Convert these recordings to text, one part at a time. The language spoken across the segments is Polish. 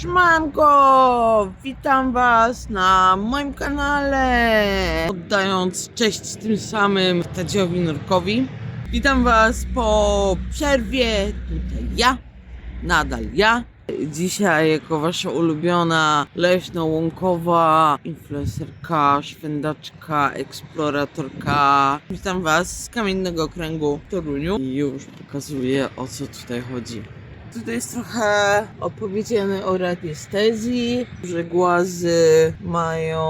Szmanko! Witam Was na moim kanale! Oddając cześć tym samym Tadziowi Nurkowi. Witam Was po przerwie. Tutaj ja, nadal ja. Dzisiaj jako Wasza ulubiona leśno-łąkowa influencerka, szwędaczka, eksploratorka. Witam Was z Kamiennego Okręgu w Toruniu i już pokazuję o co tutaj chodzi. Tutaj jest trochę opowiedziane o radiestezji, że głazy mają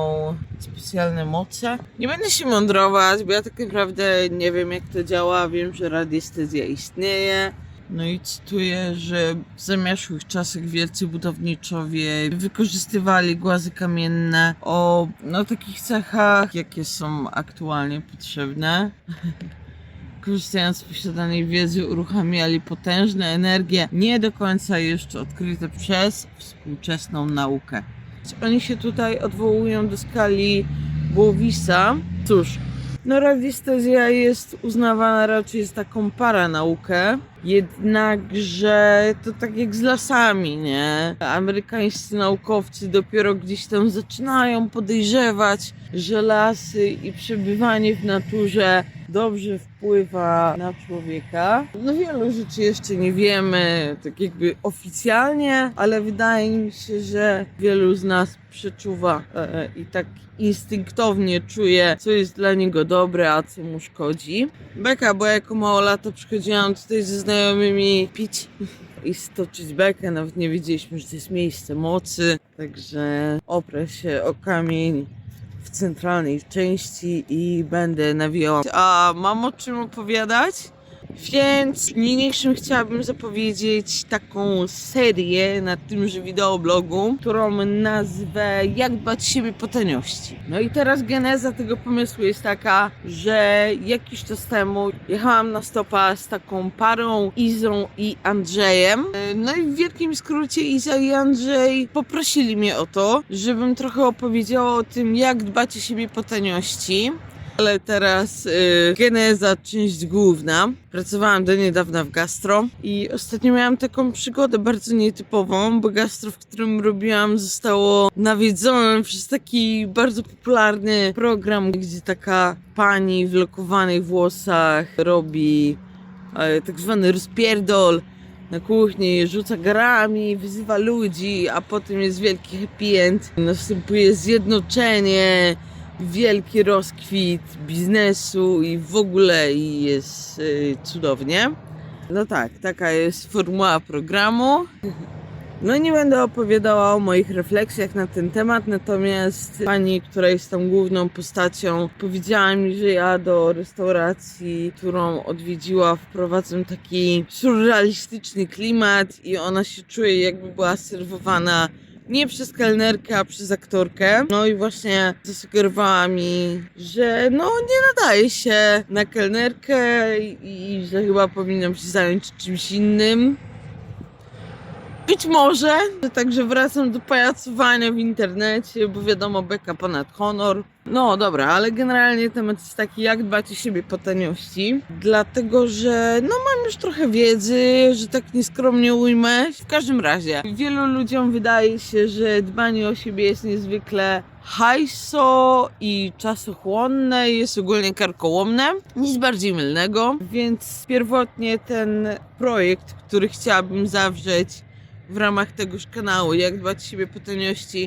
specjalne moce. Nie będę się mądrować, bo ja tak naprawdę nie wiem jak to działa. Wiem, że radiestezja istnieje. No i cytuję, że w zamieszłych czasach wielcy budowniczowie wykorzystywali głazy kamienne o no, takich cechach, jakie są aktualnie potrzebne. Korzystając z posiadanej wiedzy, uruchamiali potężne energie, nie do końca jeszcze odkryte przez współczesną naukę. Oni się tutaj odwołują do skali Bowisa. Cóż, no radiestezja jest uznawana raczej za taką paranaukę, jednakże to tak jak z lasami, nie? Amerykańscy naukowcy dopiero gdzieś tam zaczynają podejrzewać, że lasy i przebywanie w naturze dobrze wpływa na człowieka. No wielu rzeczy jeszcze nie wiemy, tak jakby oficjalnie, ale wydaje mi się, że wielu z nas przeczuwa e, i tak instynktownie czuje, co jest dla niego dobre, a co mu szkodzi. Beka, bo jako mało lata przychodziłam tutaj ze znajomymi pić i stoczyć bekę, nawet nie wiedzieliśmy, że to jest miejsce mocy, także oprę się o kamień w centralnej części i będę nawijała. A mam o czym opowiadać? Więc niniejszym chciałabym zapowiedzieć taką serię na tymże wideoblogu, którą nazwę Jak dbać siebie po taniości. No i teraz geneza tego pomysłu jest taka, że jakiś czas temu jechałam na stopa z taką parą Izą i Andrzejem. No i w wielkim skrócie Iza i Andrzej poprosili mnie o to, żebym trochę opowiedziała o tym, jak dbać o siebie po taniości. Ale teraz y, geneza, część główna. Pracowałam do niedawna w gastro i ostatnio miałam taką przygodę bardzo nietypową, bo gastro, w którym robiłam, zostało nawiedzone przez taki bardzo popularny program, gdzie taka pani w lokowanych włosach robi e, tak zwany rozpierdol na kuchni, rzuca garami, wyzywa ludzi, a potem jest wielki happy end. Następuje zjednoczenie, wielki rozkwit biznesu i w ogóle i jest y, cudownie. No tak, taka jest formuła programu. No nie będę opowiadała o moich refleksjach na ten temat, natomiast pani, która jest tam główną postacią, powiedziała mi, że ja do restauracji, którą odwiedziła, wprowadzę taki surrealistyczny klimat i ona się czuje jakby była serwowana nie przez kelnerkę, a przez aktorkę. No i właśnie zasugerowała mi, że no nie nadaje się na kelnerkę i, i że chyba powinnam się zająć czymś innym. Być może, także wracam do pajacowania w internecie, bo wiadomo, beka ponad honor. No dobra, ale generalnie temat jest taki, jak dbać o siebie po taniości. Dlatego, że no mam już trochę wiedzy, że tak nieskromnie ujmę. W każdym razie, wielu ludziom wydaje się, że dbanie o siebie jest niezwykle hajso i czasochłonne, jest ogólnie karkołomne. Nic bardziej mylnego, więc pierwotnie ten projekt, który chciałabym zawrzeć w ramach tegoż kanału, jak dbać siebie po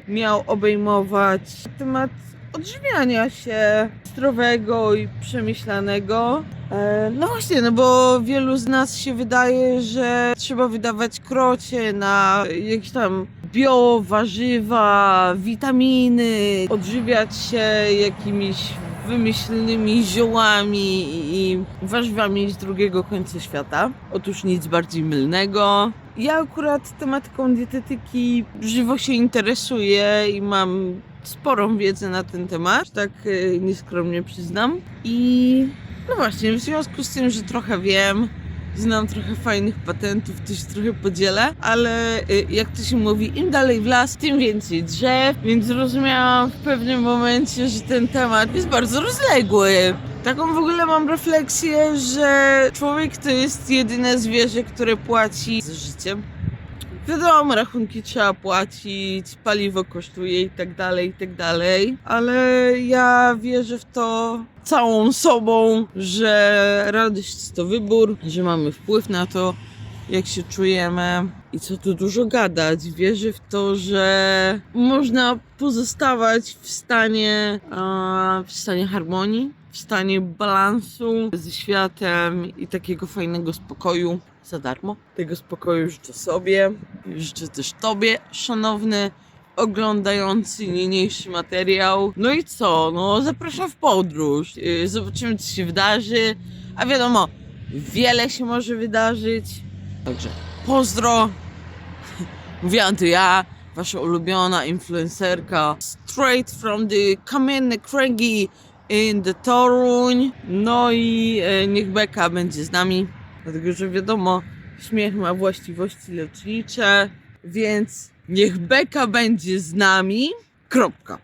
miał obejmować temat odżywiania się zdrowego i przemyślanego. E, No właśnie, no bo wielu z nas się wydaje, że trzeba wydawać krocie na jakieś tam bio, warzywa, witaminy, odżywiać się jakimiś wymyślnymi ziołami i warzywami z drugiego końca świata. Otóż nic bardziej mylnego. Ja akurat tematyką dietetyki żywo się interesuję i mam sporą wiedzę na ten temat, tak e, nieskromnie przyznam. I no właśnie, w związku z tym, że trochę wiem, znam trochę fajnych patentów, to się trochę podzielę, ale y, jak to się mówi, im dalej w las, tym więcej drzew, więc zrozumiałam w pewnym momencie, że ten temat jest bardzo rozległy. Taką w ogóle mam refleksję, że człowiek to jest jedyne zwierzę, które płaci za życie. Wiadomo, rachunki trzeba płacić, paliwo kosztuje i tak dalej, i tak dalej, ale ja wierzę w to całą sobą, że radość to wybór, że mamy wpływ na to, jak się czujemy i co tu dużo gadać. Wierzę w to, że można pozostawać w stanie, w stanie harmonii, w stanie balansu ze światem i takiego fajnego spokoju za darmo. Tego spokoju życzę sobie, życzę też Tobie, szanowny oglądający niniejszy materiał. No i co? No zapraszam w podróż. Yy, Zobaczymy, co się wydarzy. A wiadomo, wiele się może wydarzyć. Także pozdro. Mówiłam to ja, wasza ulubiona influencerka. Straight from the kamienne kręgi in the Toruń. No i e, niech Beka będzie z nami. Dlatego, że wiadomo, śmiech ma właściwości lecznicze. Więc niech Beka będzie z nami. Kropka.